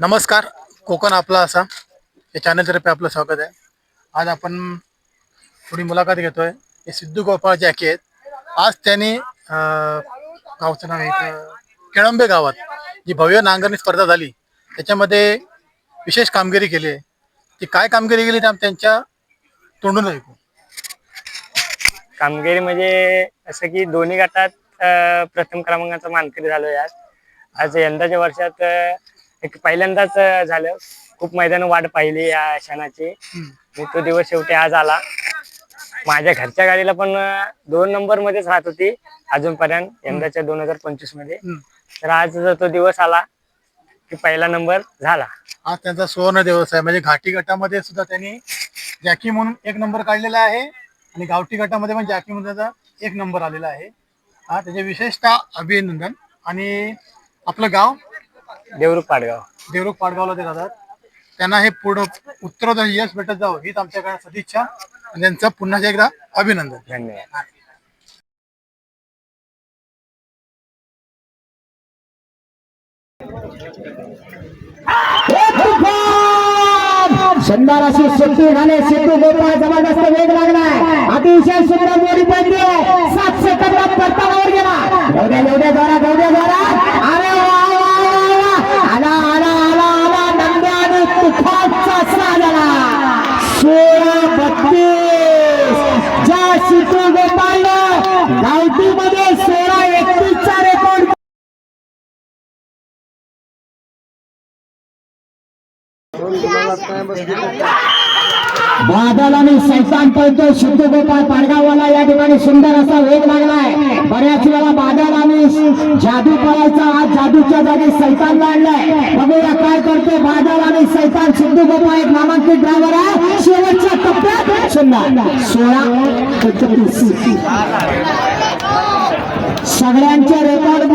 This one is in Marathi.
नमस्कार कोकण आपला असा. या चॅनलतर्फे आपलं स्वागत आहे. आज आपण थोडी मुलाखत घेतोय. हे सिद्धू गोपाळ जॅकी आहेत. आज त्यांनी गावचं नाव आहे केळंबे गावात जी भव्य नांगरणी स्पर्धा झाली. त्याच्यामध्ये विशेष कामगिरी केली आहे. ती काय कामगिरी केली ते त्यांच्या तोंडून ऐकू. कामगिरी म्हणजे असं की दोन्ही गटात प्रथम क्रमांकाचा मानकरी झालो आज. आज यंदाच्या वर्षात एक पहिल्यांदाच अं, झालं. खूप मैदान वाट पाहिली या क्षणाची. मी तो दिवस शेवटी आज आला. माझ्या घरच्या गाडीला पण अं, दोन नंबर मध्येच राहत होती. अजूनपर्यंत यंदाच्या दोन हजार पंचवीसमध्ये. हम्म. तर आज जर तो दिवस आला की पहिला नंबर झाला. आज त्यांचा सुवर्ण दिवस आहे. म्हणजे घाटी गटामध्ये सुद्धा त्यांनी जॅकी म्हणून एक नंबर काढलेला आहे. आणि गावठी गटामध्ये पण जॅकी म्हणून त्याचा एक नंबर आलेला आहे. हा त्याचे विशेषतः अभिनंदन. आणि आपलं गाव देवरुख पाडगाव. देवरुख पाडगावला ते राहतात त्यांना हे पुढं उत्तरोत्तर यश भेटत जावं हीच आमच्याकडे सदिच्छा. आणि त्यांचं पुन्हा एकदा अभिनंदन. धन्यवाद. अशी गोपाळ जबरदस्त वेग लागलाय. अतिशय सुंदर मोडी पडली सात सेकंदात परतावर गेला. जाऊ द्या जाऊ गोपाळनं गावठीमध्ये सोळा एकतीसचा रेकॉर्ड बादल आणि सैतान पळतो. सिद्धू गोपाळ पाडगाववाला या ठिकाणी सुंदर असा वेग लागलाय बऱ्याच वेळा बादल आणि जादू करायचा आज जादूच्या जागी सैतान आणलाय बघूया काय करतो बादल आणि सैतान. सिद्धू गोपाळ एक नामांकित ड्रायव्हर आहे. शेवटच्या टप्प्यात सुंदर सोळा पंचवीस सगळ्यांचे रेकॉर्ड